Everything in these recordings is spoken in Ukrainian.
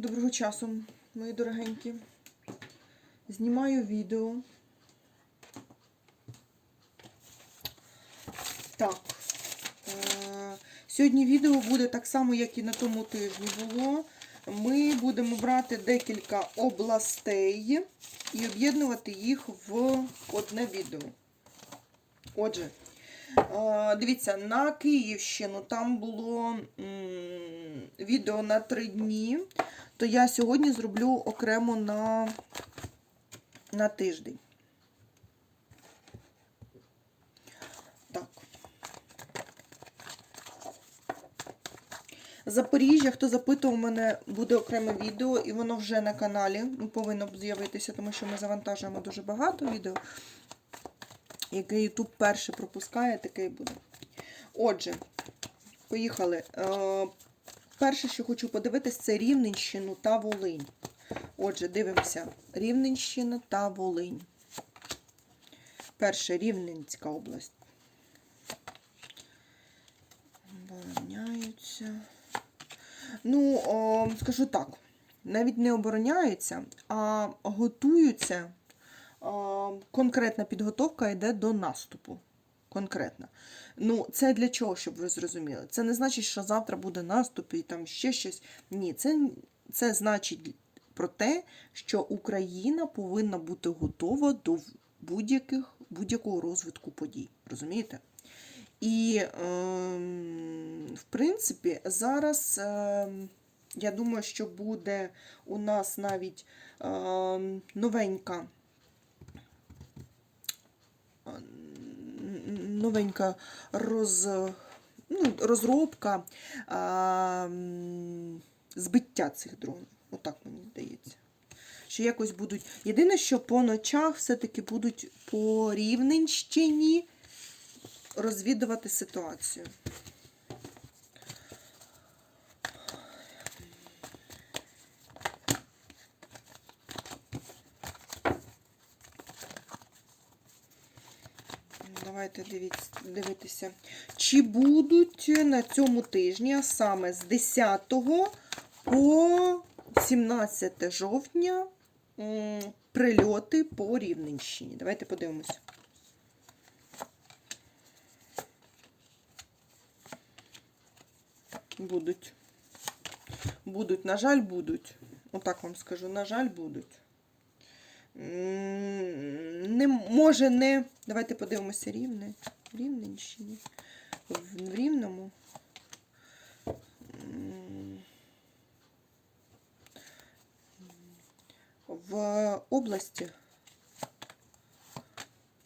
Доброго часу, мої дорогенькі. Знімаю відео. Так. Е- сьогодні відео буде так само, як і на тому тижні було. Ми будемо брати декілька областей і об'єднувати їх в одне відео. Отже, е, дивіться, на Київщину там було відео на три дні, то я сьогодні зроблю окремо на, на тиждень. Запоріжжя, хто запитував, у мене буде окреме відео, і воно вже на каналі ну, повинно з'явитися, тому що ми завантажуємо дуже багато відео. Яке YouTube перше пропускає, таке і буде. Отже, поїхали. Перше, що хочу подивитись, це Рівненщину та Волинь. Отже, дивимося. Рівненщина та Волинь. Перше Рівненська область. Обороняються. Ну, о, скажу так, навіть не обороняються, а готуються. Конкретна підготовка йде до наступу. Конкретно. Ну, це для чого, щоб ви зрозуміли? Це не значить, що завтра буде наступ і там ще щось. Ні, це, це значить про те, що Україна повинна бути готова до будь-яких будь-якого розвитку подій. Розумієте? І, ем, в принципі, зараз ем, я думаю, що буде у нас навіть ем, новенька. Новенька роз, ну, розробка а, збиття цих дронів. Отак мені здається. Що якось будуть. Єдине, що по ночах все-таки будуть по Рівненщині розвідувати ситуацію. Давайте дивитися, чи будуть на цьому тижні, а саме з 10 по 17 жовтня прильоти по Рівненщині. Давайте подивимося. Будуть. Будуть, на жаль, будуть. Отак вам скажу, на жаль, будуть. Не, може не. Давайте подивимося рівне. В. В, Рівному. В області.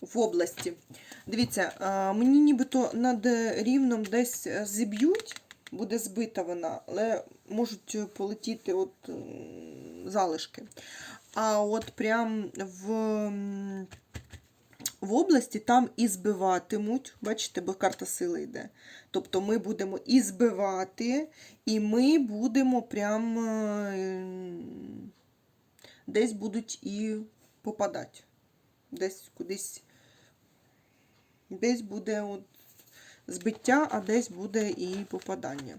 В області. Дивіться, мені нібито над рівном десь зіб'ють, буде збита вона, але можуть полетіти от залишки. А от прям в, в області там і збиватимуть, бачите, бо карта сили йде. Тобто ми будемо і збивати, і ми будемо прям е, десь будуть і попадати. Десь кудись. Десь буде от збиття, а десь буде і попадання.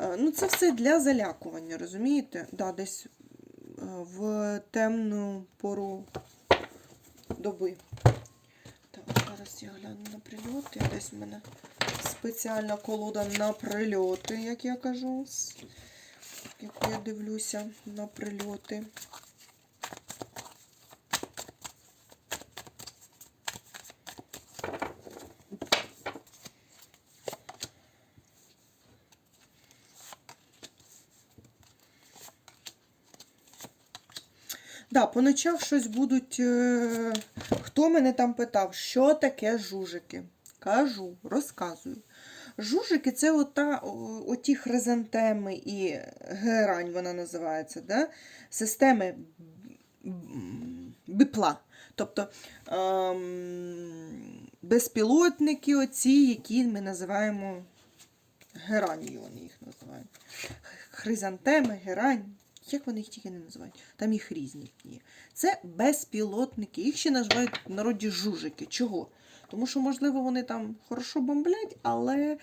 Е, Ну, це все для залякування, розумієте? Да, десь в темну пору доби. Так, зараз я гляну на прильоти. Десь в мене спеціальна колода на прильоти, як я кажу. Яку я дивлюся на прильоти. Да, по ночах щось будуть. е, Хто мене там питав, що таке жужики? Кажу, розказую. Жужики це ота, оті хризантеми і герань, вона називається, да? системи бипла. Тобто ем, безпілотники, оці, які ми називаємо геранью, вони їх називають. Хризантеми, герань. Як вони їх тільки не називають? Там їх різні є. Це безпілотники. Їх ще називають в народі жужики. Чого? Тому що, можливо, вони там хорошо бомблять, але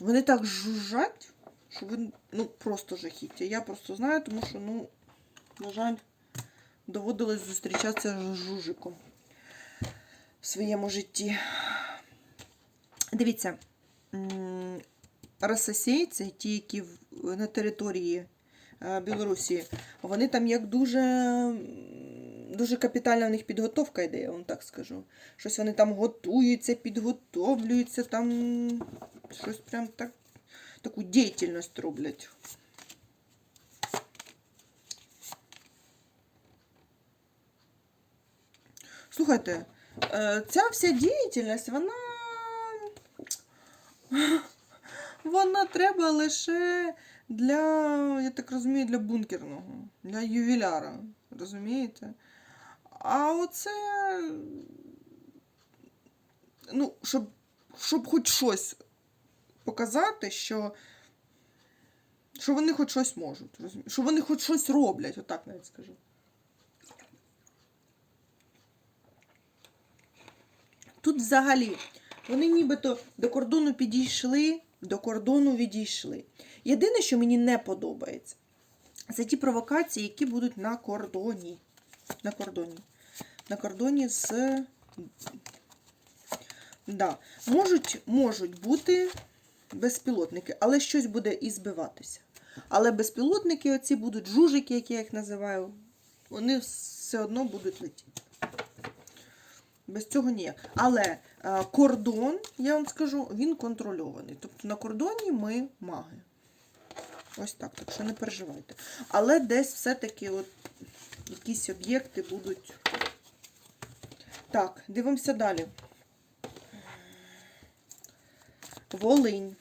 вони так жужжать, що ви ну, просто жахіття. Я просто знаю, тому що, ну, на жаль, доводилось зустрічатися з жужиком в своєму житті. Дивіться, м, рососейці, ті, які на території Білорусі, вони там як дуже, дуже капітальна в них підготовка йде, я вам так скажу. Щось вони там готуються, підготовлюються, там щось прям так, таку діяльність роблять. Слухайте, е, ця вся діяльність, вона. Вона треба лише для, я так розумію, для бункерного, для ювіляра. Розумієте? А оце. Ну, щоб, щоб хоч щось показати, що. Що вони хоч щось можуть, розумієте? Що вони хоч щось роблять, отак навіть скажу. Тут взагалі вони нібито до кордону підійшли, до кордону відійшли. Єдине, що мені не подобається, це ті провокації, які будуть на кордоні. На кордоні. На кордоні з. Да. Можуть, можуть бути безпілотники, але щось буде і збиватися. Але безпілотники, оці будуть жужики, як я їх називаю, вони все одно будуть летіти. Без цього ніяк. Але е, кордон, я вам скажу, він контрольований. Тобто на кордоні ми маги. Ось так, так що не переживайте. Але десь все-таки от якісь об'єкти будуть. Так, дивимося далі. Волинь.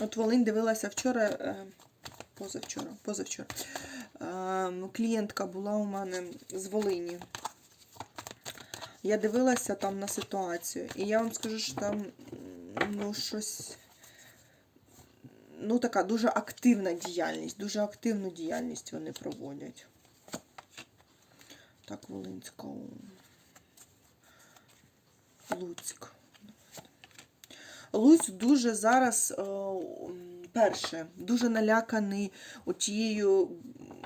От Волинь дивилася вчора, е, позавчора, позавчора. Е, клієнтка була у мене з Волині. Я дивилася там на ситуацію, і я вам скажу, що там ну, щось. Ну, така дуже активна діяльність, дуже активну діяльність вони проводять. Так, Волинська. Луцьк. Луцьк дуже зараз, е, перше, дуже наляканий отією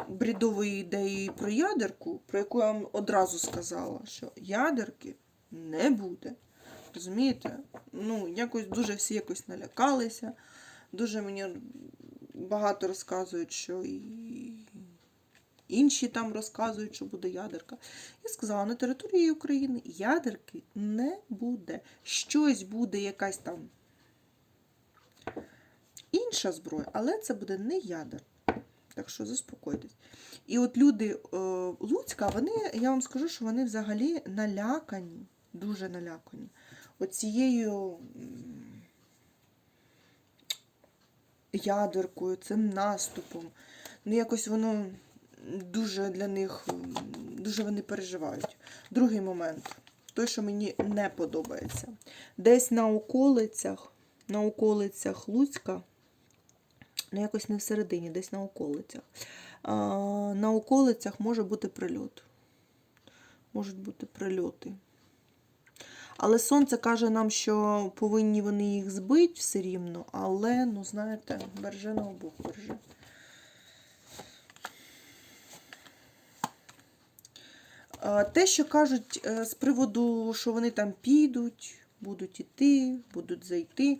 брідовою ідеєю про ядерку, про яку я вам одразу сказала, що ядерки не буде. Розумієте? Ну, якось дуже всі якось налякалися. Дуже мені багато розказують, що і інші там розказують, що буде ядерка. Я сказала, на території України ядерки не буде. Щось буде якась там інша зброя, але це буде не ядер. Так що заспокойтесь. І от люди е, Луцька, вони, я вам скажу, що вони взагалі налякані, дуже налякані. Оцією ядеркою, цим наступом. Ну, якось воно дуже для них, дуже вони переживають. Другий момент, той, що мені не подобається. Десь на околицях, на околицях Луцька, ну якось не всередині, десь на околицях. А, на околицях може бути прильот. Можуть бути прильоти. Але сонце каже нам, що повинні вони їх збити все рівно, але, ну, знаєте, береженого Бог береже. Те, що кажуть е, з приводу, що вони там підуть, будуть іти, будуть зайти,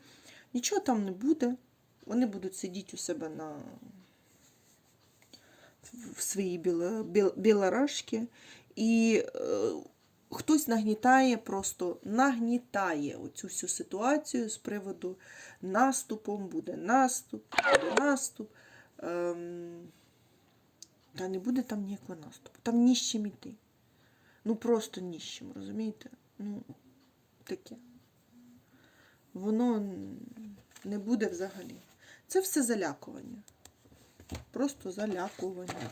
нічого там не буде. Вони будуть сидіти у себе на в своїй біло, біл, білорашки. І е, хтось нагнітає, просто нагнітає оцю всю ситуацію з приводу наступом, буде наступ, буде наступ. Ем, та не буде там ніякого наступу. Там ні з чим іти. Ну просто ні з чим, розумієте? Ну, таке. Воно не буде взагалі. Це все залякування. Просто залякування.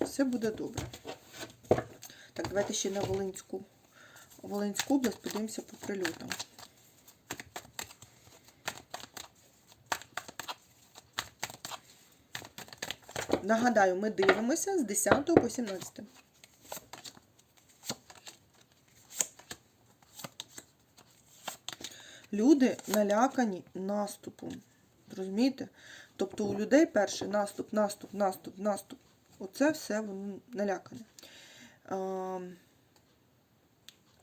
Все буде добре. Так, давайте ще на Волинську. Волинську область подивимося по прильотам. Нагадаю, ми дивимося з 10 по 17. Люди налякані наступом. Розумієте? Тобто у людей перший наступ, наступ, наступ, наступ. Оце все воно налякане. А,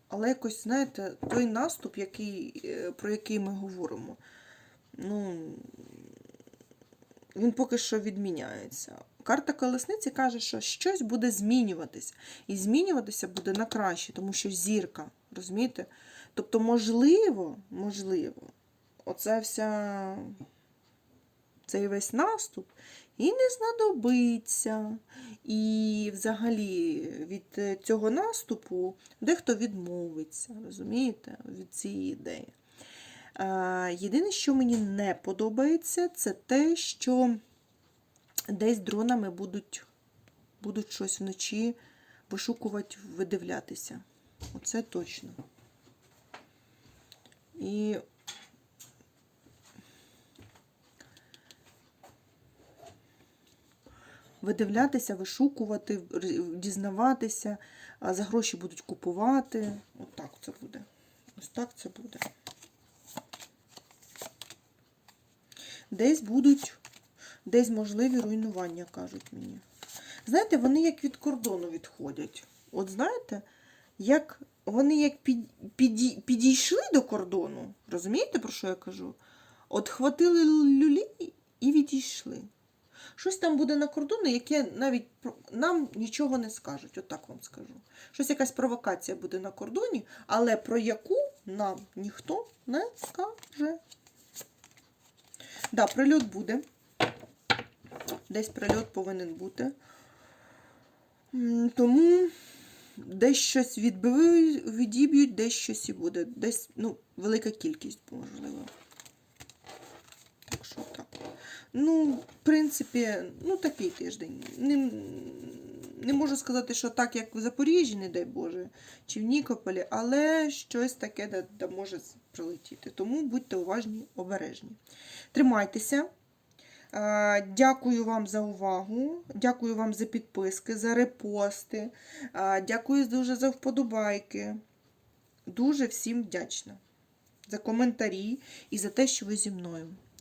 але якось, знаєте, той наступ, який, е, про який ми говоримо, ну, він поки що відміняється. Карта колесниці каже, що щось буде змінюватися. І змінюватися буде на краще, тому що зірка, розумієте? Тобто, можливо, можливо, оця вся цей весь наступ і не знадобиться. І взагалі від е, цього наступу дехто відмовиться, розумієте, від цієї ідеї. Єдине, що мені не подобається, це те, що десь дронами будуть, будуть щось вночі вишукувати, видивлятися. Оце точно. І видивлятися, вишукувати, дізнаватися, за гроші будуть купувати. От так це буде. Ось так це буде. Десь будуть, десь можливі руйнування, кажуть мені. Знаєте, вони як від кордону відходять. От знаєте, як вони як під, піді- підійшли до кордону, розумієте, про що я кажу? От хватили люлі і відійшли. Щось там буде на кордоні, яке навіть нам нічого не скажуть, от так вам скажу. Щось якась провокація буде на кордоні, але про яку нам ніхто не скаже. Да, прильот буде. Десь прильот повинен бути. Тому десь щось відбили, відіб'ють, десь щось і буде. Десь, ну, велика кількість, можливо. Ну, в принципі, ну такий тиждень. Не, не можу сказати, що так, як в Запоріжжі, не дай Боже, чи в Нікополі, але щось таке, де, де може прилетіти. Тому будьте уважні, обережні. Тримайтеся. Дякую вам за увагу. Дякую вам за підписки, за репости. Дякую дуже за вподобайки. Дуже всім вдячна за коментарі і за те, що ви зі мною.